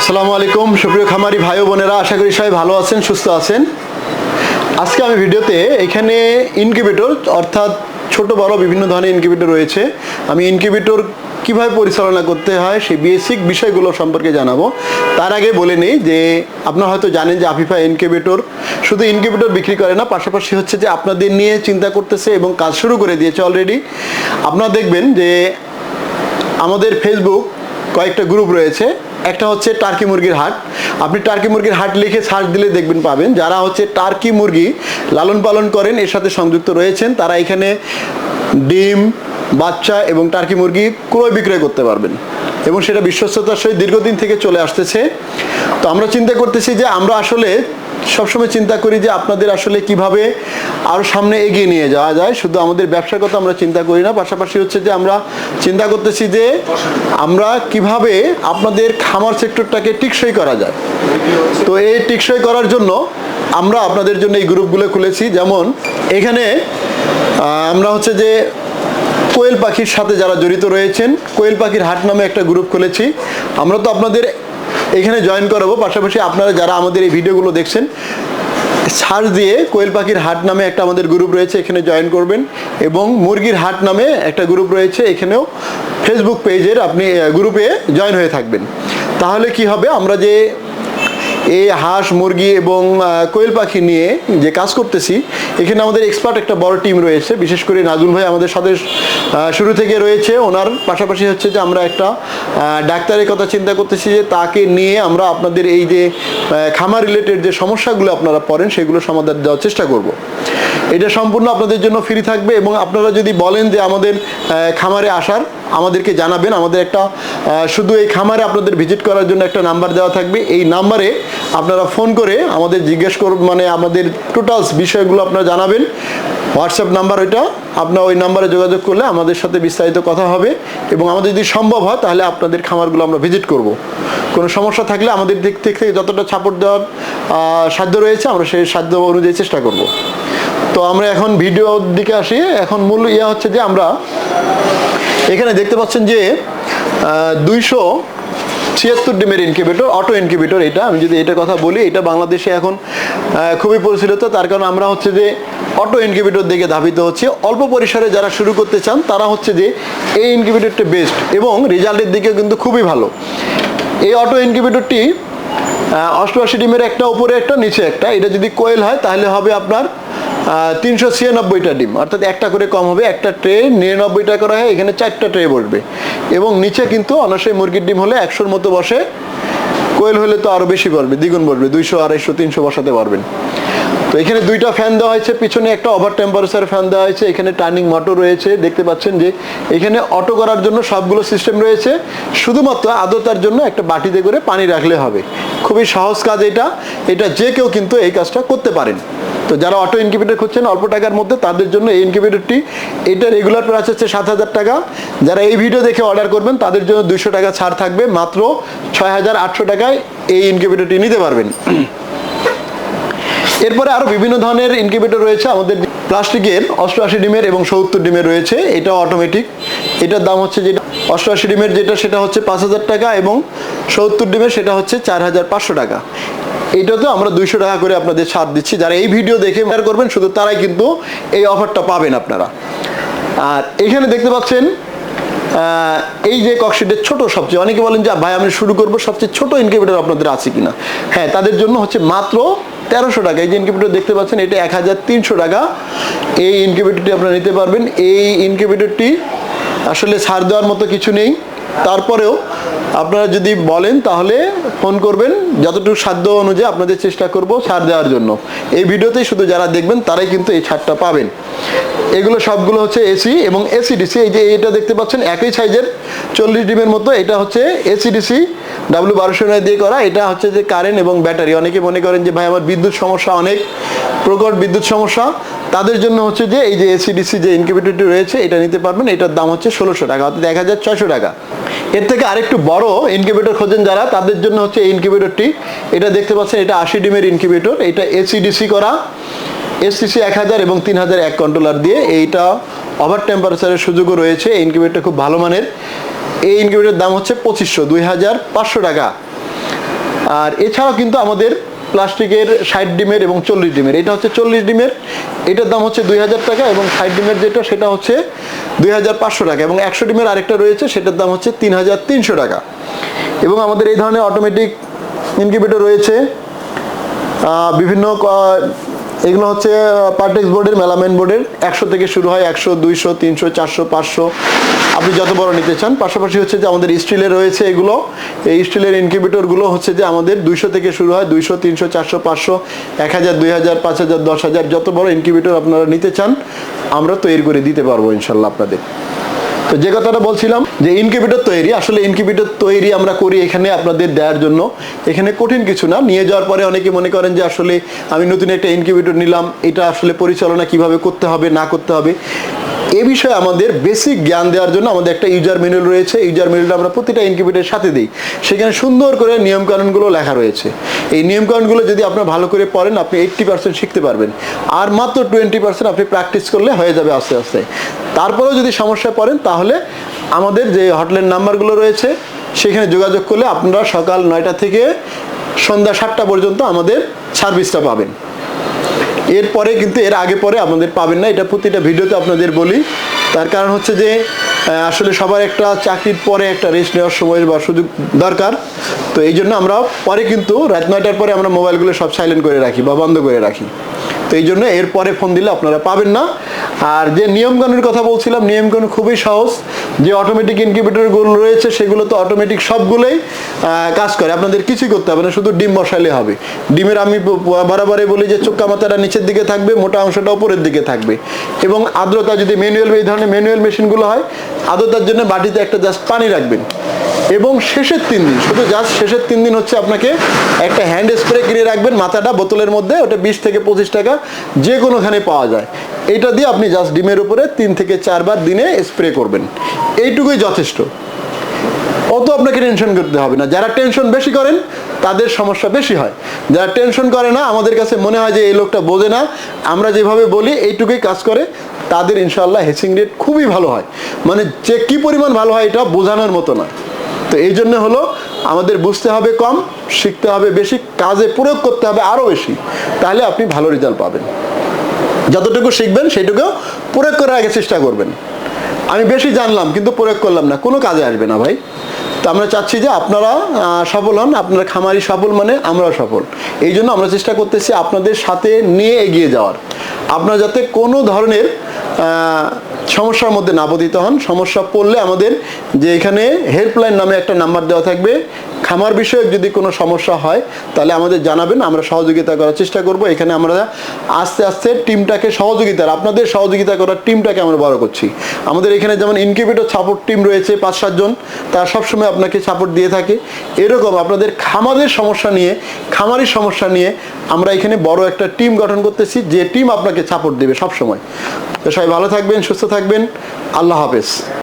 আসসালামু আলাইকুম, সুপ্রিয় খামারি ভাই বোনেরা, আশা করি সবাই ভালো আছেন, সুস্থ আছেন। আজকে আমি ভিডিওতে এখানে ইনকিউবেটর, অর্থাৎ ছোট বড় বিভিন্ন ধরনের ইনকিউবেটর রয়েছে। আমি ইনকিউবেটর কীভাবে পরিচালনা করতে হয়, সেই বেসিক বিষয়গুলো সম্পর্কে জানাব। তার আগে বলে নেই যে, আপনারা হয়তো জানেন যে আফিফা ইনকিউবেটর শুধু ইনকিউবেটর বিক্রি করে না, পাশাপাশি হচ্ছে যে আপনাদের নিয়ে চিন্তা করতেছে এবং কাজ শুরু করে দিয়েছে অলরেডি আপনারা দেখবেন যে আমাদের ফেসবুক কয়েকটা গ্রুপ রয়েছে। একটা হচ্ছে টার্কি মুরগির হাট। আপনি টার্কি মুরগির হাট লিখে সার্চ দিলে দেখবেন পাবেন। যারা হচ্ছে টার্কি মুরগি লালন পালন করেন, এর সাথে সংযুক্ত রয়েছেন, তারা এখানে ডিম, বাচ্চা এবং টার্কি মুরগি ক্রয় বিক্রয় করতে পারবেন। এবং সেটা বিশ্বস্ততার সহিত দীর্ঘদিন থেকে চলে আসতেছে। তো আমরা চিন্তা করতেছি যে আমরা আসলে সবসময় চিন্তা করি যে আপনাদের আসলে কীভাবে আরও সামনে এগিয়ে নিয়ে যাওয়া যায়। শুধু আমাদের ব্যবসার কথা আমরা চিন্তা করি না, পাশাপাশি হচ্ছে যে আমরা চিন্তা করতেছি যে আমরা কীভাবে আপনাদের খামার সেক্টরটাকে টিকসই করা যায়। তো এই টিকসই করার জন্য আমরা আপনাদের জন্য এই গ্রুপগুলো খুলেছি। যেমন এখানে আমরা হচ্ছে যে কোয়েল পাখির সাথে যারা জড়িত রয়েছেন, কোয়েল পাখির হাট নামে একটা গ্রুপ খুলেছি। আমরা তো আপনাদের এখানে জয়েন করাবো, পাশাপাশি আপনারা যারা আমাদের এই ভিডিওগুলো দেখছেন সার্চ দিয়ে কোয়েল পাখির হাট নামে একটা আমাদের গ্রুপ রয়েছে, এখানে জয়েন করবেন। এবং মুরগির হাট নামে একটা গ্রুপ রয়েছে, এখানেও ফেসবুক পেজের আপনি গ্রুপে জয়েন হয়ে থাকবেন। তাহলে কি হবে? আমরা যে এই হাঁস, মুরগি এবং কোয়েল পাখি নিয়ে যে কাজ করতেছি, এখানে আমাদের এক্সপার্ট একটা বড় টিম রয়েছে। বিশেষ করে নাজুল ভাই আমাদের সাথে শুরু থেকে রয়েছে। ওনার পাশাপাশি হচ্ছে যে আমরা একটা ডাক্তারের কথা চিন্তা করতেছি যে তাকে নিয়ে আমরা আপনাদের এই যে খামার রিলেটেড যে সমস্যাগুলো আপনারা পড়েন, সেগুলো সমাধান দেওয়ার চেষ্টা করব। এটা সম্পূর্ণ আপনাদের জন্য ফ্রি থাকবে এবং আপনারা যদি বলেন যে আমাদের খামারে আসার আমাদেরকে জানাবেন। আমাদের একটা শুধু এই খামারে আপনাদের ভিজিট করার জন্য একটা নাম্বার দেওয়া থাকবে। এই নাম্বারে আপনারা ফোন করে আমাদের জিজ্ঞেস করুন মানে আমাদের টোটালস বিষয়গুলো আপনারা জানাবেন। হোয়াটসঅ্যাপ নাম্বার ওইটা, আপনার ওই নাম্বারে যোগাযোগ করলে আমাদের সাথে বিস্তারিত কথা হবে এবং আমাদের যদি সম্ভব হয় তাহলে আপনাদের খামারগুলো আমরা ভিজিট করব। কোনো সমস্যা থাকলে আমাদের দিক থেকে যতটা সাপোর্ট দেওয়ার সাধ্য রয়েছে আমরা সেই সাধ্য অনুযায়ী চেষ্টা করব। তো আমরা এখন ভিডিওর দিকে আসি। এখন মূল ইয়ে হচ্ছে যে আমরা এখানে দেখতে পাচ্ছেন যে দুইশো ছিয়াত্তর ডিমের ইনকিউবেটর অটো ইনকিউবেটর এটা। আমি যদি এটা কথা বলি, এটা বাংলাদেশে এখন খুবই পরিচালিত তার কারণ আমরা হচ্ছে যে অটো ইনকিউবেটর দিকে ধাবিত হচ্ছে। অল্প পরিসরে যারা শুরু করতে চান, তারা হচ্ছে যে এই ইনকিউবেটরটা বেস্ট এবং রেজাল্টের দিকে কিন্তু খুবই ভালো। এই অটো ইনকিউবেটরটি অষ্টআশি ডিমের একটা, উপরে একটা, নিচে একটা। এটা যদি কোয়েল হয়, তাহলে হবে আপনার তিনশো ছিয়ানব্বইটা ডিম। অর্থাৎ একটা করে কম হবে, একটা ট্রে নিরানব্বইটা করা হয়, এখানে চারটা ট্রে বসবে। এবং নিচে কিন্তু অনাশয় মুরগির ডিম হলে একশোর মতো বসে, কোয়েল হলে তো আরও বেশি পারবে দ্বিগুণ বসবে, দুইশো, আড়াইশো, তিনশো বসাতে পারবেন। তো এখানে দুইটা ফ্যান দেওয়া হয়েছে, পিছনে একটা ওভার টেম্পারেচার ফ্যান দেওয়া হয়েছে, এখানে টার্নিং মোটর রয়েছে, দেখতে পাচ্ছেন যে এখানে অটো করার জন্য সবগুলো সিস্টেম রয়েছে, শুধুমাত্র আর্দ্রতার জন্য একটা বাটিতে করে পানি রাখলে হবে। খুবই সহজ কাজ এটা এটা যে কেউ কিন্তু এই কাজটা করতে পারেন। তো যারা অটো ইনকিউবেটর খুঁজছেন, অল্প টাকার মধ্যে তাদের জন্য এই ইনকিউবেটরটি এটা রেগুলার প্রাইস হচ্ছে সাত হাজার টাকা। যারা এই ভিডিও দেখে অর্ডার করবেন, তাদের জন্য দুশো টাকা ছাড় থাকবে, মাত্র ছয় হাজার আটশো টাকায় এই ইনকিউবেটরটি নিতে পারবেন। এরপরে আরও বিভিন্ন ধরনের ইনকিউবেটর রয়েছে। আমাদের প্লাস্টিকের অষ্টআশি ডিমের এবং সত্তর ডিমের রয়েছে। এটা অটোমেটিক এটার দাম হচ্ছে যেটা অষ্টআশি ডিমের যেটা, সেটা হচ্ছে পাঁচ হাজার টাকা এবং সত্তর ডিমের সেটা হচ্ছে চার হাজার পাঁচশো টাকা। এইটাতে আমরা দুইশো টাকা করে আপনাদের ছাড় দিচ্ছি। যারা এই ভিডিও দেখে শেয়ার করবেন, শুধু তারাই কিন্তু এই অফারটা পাবেন আপনারা। আর এখানে দেখতে পাচ্ছেন এই যে ককশিটের ছোট সবচেয়ে, অনেকে বলেন যে ভাই, আমি শুরু করব সবচেয়ে ছোট ইনকিউবেটর আপনাদের আছে কিনা? হ্যাঁ তাদের জন্য হচ্ছে মাত্র তেরোশো টাকা। এই যে ইনকিউবেটর দেখতে পাচ্ছেন, এটা এক হাজার তিনশো টাকা। এই ইনকিউবেটরটি আপনারা নিতে পারবেন। এই ইনকিউবেটরটি আসলে ছাড় দেওয়ার মতো কিছু নেই। তারপরেও আপনারা যদি বলেন, তাহলে ফোন করবেন। যতটুকু সাধ্য অনুযায়ী আপনাদের চেষ্টা করব ছাড় দেওয়ার জন্য। এই ভিডিওতেই শুধু যারা দেখবেন, তারাই কিন্তু এই ছাড়টা পাবেন। এগুলো সবগুলো হচ্ছে এসি এবং এসিডিসি এই যে এটা দেখতে পাচ্ছেন, একই সাইজের চল্লিশ ডিমের মতো। এটা হচ্ছে এসিডিসি ডাব্লিউ বারোশো নয় দিয়ে করা। এটা হচ্ছে যে কারেন্ট এবং ব্যাটারি অনেকে মনে করেন যে, ভাই, আমার বিদ্যুৎ সমস্যা অনেক, প্রকট বিদ্যুৎ সমস্যা। তাদের জন্য হচ্ছে যে, এই যে এসিডিসি যে ইনকিউবেটরটি রয়েছে, এটা নিতে পারবেন। এটার দাম হচ্ছে ষোলোশো টাকা, অর্থাৎ এক হাজার ছয়শো টাকা। এর থেকে আরেকটু বড় ইনকিউবেটর খোঁজেন যারা, তাদের জন্য হচ্ছে এই ইনকিউবেটরটি এটা দেখতে পাচ্ছেন, এটা আশি ডিমের ইনকিউবেটর এটা এসিডিসি করা। এসসিসি এক হাজার এবং তিন হাজার এক কন্ট্রোলার দিয়ে এইটা ওভার টেম্পারেচারের সুযোগও রয়েছে। এই ইনকিউবেটর খুব ভালো মানের। এই ইনকিউবেটরের দাম হচ্ছে পঁচিশশো, দুই হাজার পাঁচশো টাকা। আর এছাড়াও কিন্তু আমাদের প্লাস্টিকের ষাট ডিমের এবং চল্লিশ ডিমের, এটা হচ্ছে চল্লিশ ডিমের। এটার দাম হচ্ছে দুই হাজার টাকা এবং ষাট ডিমের যেটা, সেটা হচ্ছে দুই হাজার পাঁচশো টাকা এবং একশো ডিমের আরেকটা রয়েছে, সেটার দাম হচ্ছে তিন হাজার তিনশো টাকা। এবং আমাদের এই ধরনের অটোমেটিক ইনকিউবেটর রয়েছে। বিভিন্ন এগুলো হচ্ছে পার্টেক্স বোর্ডের মেলামেন বোর্ডের একশো থেকে শুরু হয় একশো, দুইশো, তিনশো, চারশো, পাঁচশো। আপনি যত বড় নিতে চান, পাশাপাশি হচ্ছে যে আমাদের স্টিলের রয়েছে এগুলো। এই স্টিলের ইনকিউবেটরগুলো হচ্ছে যে আমাদের দুইশো থেকে শুরু হয়, দুইশো, তিনশো, চারশো, পাঁচশো, এক হাজার, দুই হাজার, পাঁচ হাজার, দশ হাজার, যত বড় ইনকিউবেটর আপনারা নিতে চান, আমরা তৈরি করে দিতে পারব ইনশাল্লাহ আপনাদের। তো যে কথাটা বলছিলাম যে ইনকিউবেটর তৈরি, আসলে ইনকিউবেটর তৈরি আমরা করি এখানে আপনাদের দেওয়ার জন্য। এখানে কঠিন কিছু না, নিয়ে যাওয়ার পরে অনেকে মনে করেন যে আসলে আমি নতুন একটা ইনকিউবেটর নিলাম, এটা আসলে পরিচালনা কীভাবে করতে হবে, না করতে হবে। এ বিষয়ে আমাদের বেসিক জ্ঞান দেওয়ার জন্য আমাদের একটা ইউজার ম্যানুয়াল রয়েছে। ইউজার ম্যানুয়াল আমরা প্রতিটা ইনকিউবেটরের সাথে দিই। সেখানে সুন্দর করে নিয়মকানুনগুলো লেখা রয়েছে। এই নিয়মকানুনগুলো যদি আপনার ভালো করে পড়েন, আপনি এইট্টি পার্সেন্ট শিখতে পারবেন। আর মাত্র টোয়েন্টি পার্সেন্ট আপনি প্র্যাকটিস করলে হয়ে যাবে আস্তে আস্তে। তারপরেও যদি সমস্যায় পড়েন, তাহলে আমাদের যে হটলাইন নাম্বারগুলো রয়েছে, সেখানে যোগাযোগ করলে আপনারা সকাল নয়টা থেকে সন্ধ্যা সাতটা পর্যন্ত আমাদের সার্ভিসটা পাবেন। এরপরে কিন্তু এর আগে পরে আপনাদের পাবেন না, এটা প্রতিটা ভিডিওতে আপনাদের বলি। তার কারণ হচ্ছে যে আসলে সবার একটা চাকরির পরে একটা রেস্ট নেওয়ার সময় বা সুযোগ দরকার। তো এই জন্য আমরা পরে কিন্তু রাত নয়টার পরে আমরা মোবাইলগুলো সব সাইলেন্ট করে রাখি বা বন্ধ করে রাখি। তো এই জন্য এরপরে ফোন দিলে আপনারা পাবেন না। আর যে নিয়মকানুনের কথা বলছিলাম, নিয়মকানুন খুবই সহজ। যে অটোমেটিক ইনকিউবেটরগুলো রয়েছে, সেগুলো তো অটোমেটিক সবগুলোই কাজ করে। আপনাদের কিছুই করতে হবে না, শুধু ডিম বসালে হবে। ডিমের আমি ব- ব- বরাবরই বলি যে চোক্কা মাথাটা নিচের দিকে থাকবে, মোটা অংশটা উপরের দিকে থাকবে। এবং আর্দ্রতা যদি ম্যানুয়াল এই ধরনের ম্যানুয়াল মেশিনগুলো হয়, আর্দ্রতার জন্য বাটিতে একটা জাস্ট পানি রাখবেন। এবং শেষের তিন দিন, শুধু জাস্ট শেষের তিন দিন হচ্ছে আপনাকে একটা হ্যান্ড স্প্রে কিনে রাখবেন মাথাটা বোতলের মধ্যে, ওটা বিশ থেকে পঁচিশ টাকা যে কোনোখানে পাওয়া যায়। এটা দিয়ে আপনি জাস্ট ডিমের উপরে তিন থেকে চারবার দিনে স্প্রে করবেন। এইটুকুই যথেষ্ট। অত আপনাকে টেনশন করতে হবে না। যারা টেনশন বেশি করেন, তাদের সমস্যা বেশি হয়। যারা টেনশন করে না, আমাদের কাছে মনে হয় যে এই লোকটা বোঝে না। আমরা যেভাবে বলি, এইটুকুই কাজ করে। তাদের ইনশাল্লাহ হেসিং রেট খুবই ভালো হয়। মানে যে কি পরিমাণ ভালো হয়, এটা বোঝানোর মতো না। তো এই জন্য হলো আমাদের বুঝতে হবে কম, শিখতে হবে বেশি, কাজে প্রয়োগ করতে হবে আরও বেশি। তাহলে আপনি ভালো রেজাল্ট পাবেন। যতটুকু শিখবেন সেটুকু প্রয়োগ করার আগে চেষ্টা করবেন। আমি বেশি জানলাম কিন্তু প্রয়োগ করলাম না, কোনো কাজে আসবে না ভাই। তো আমরা চাচ্ছি যে আপনারা সফল হন, আপনারা খামারি সফল মানে আমরাও সফল। এই জন্য আমরা চেষ্টা করতেছি আপনাদের সাথে নিয়ে এগিয়ে যাওয়ার। আপনারা যাতে কোনো ধরনের সমস্যার মধ্যে না পতিত হন। সমস্যা পড়লে আমাদের যে এখানে হেল্পলাইন নামে একটা নাম্বার দেওয়া থাকবে। খামার বিষয়ক যদি কোনো সমস্যা হয়, তাহলে আমাদের জানাবেন, আমরা সহযোগিতা করার চেষ্টা করব। এখানে আমরা আস্তে আস্তে টিমটাকে সহযোগিতার, আপনাদের সহযোগিতা করার টিমটাকে আমরা বড় করছি। আমাদের এখানে যেমন ইনকিউবেটর সাপোর্ট টিম রয়েছে পাঁচ সাতজন তারা সবসময় আপনাকে সাপোর্ট দিয়ে থাকে। এরকম আপনাদের খামারের সমস্যা নিয়ে খামারের সমস্যা নিয়ে আমরা এখানে বড় একটা টিম গঠন করতেছি, যে টিম আপনাকে সাপোর্ট দেবে সবসময়। তো সবাই ভালো থাকবেন, সুস্থ থাকবেন। আল্লাহ হাফেজ।